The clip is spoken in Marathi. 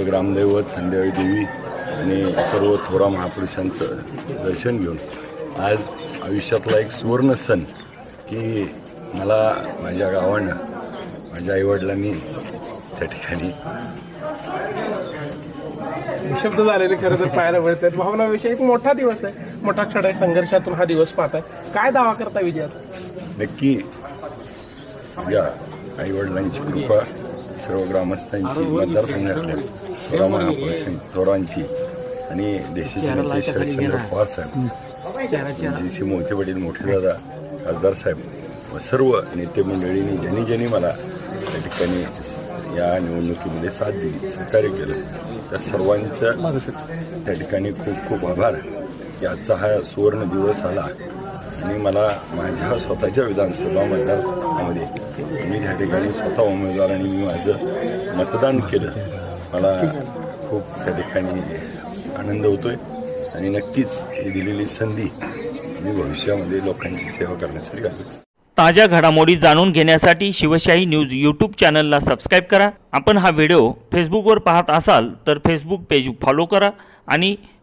माझं ग्रामदैवत संध्याकाळी देवी आणि सर्व थोरा महापुरुषांचं दर्शन घेऊन आज आयुष्यातला एक सुवर्ण सण की मला माझ्या गावानं माझ्या आईवडिलांनी त्या ठिकाणी शब्द झालेले खरं तर पाहायला मिळतात भावनाविषयी एक मोठा दिवस आहे. मोठा क्षण आहे. संघर्षातून हा दिवस पाहताय काय दावा करता विजयात नक्की माझ्या आईवडिलांची कृपा सर्व ग्रामस्थांची मतदारसंघातल्या महापुरुषां थोरांची आणि देशाचे नेते शरदचंद्र पवार साहेब. जी सी मोहिते पाटील मोठे दादा खासदार साहेब व सर्व नेते मंडळींनी ज्यांनी ज्यांनी मला त्या ठिकाणी या निवडणुकीमध्ये साथ दिली सहकार्य केलं त्या सर्वांचं त्या ठिकाणी खूप खूप आभार. याचा हा सुवर्ण दिवस आला. आणि मला माझ्या स्वतःच्या विधानसभा मतदारसंघामध्ये मी त्या ठिकाणी स्वतः उमेदवार आणि मी माझं मतदान केलं मला खूप त्या ठिकाणी आनंद होतो आहे आणि नक्कीच ही दिलेली संधी मी भविष्यामध्ये लोकांची सेवा करण्यासाठी घालतो ताज्या घडामोडी जाणून घेण्यासाठी शिवशाही न्यूज यूट्यूब चॅनलला सबस्क्राईब करा. आपण हा व्हिडिओ फेसबुकवर पाहत असाल तर फेसबुक पेज फॉलो करा आणि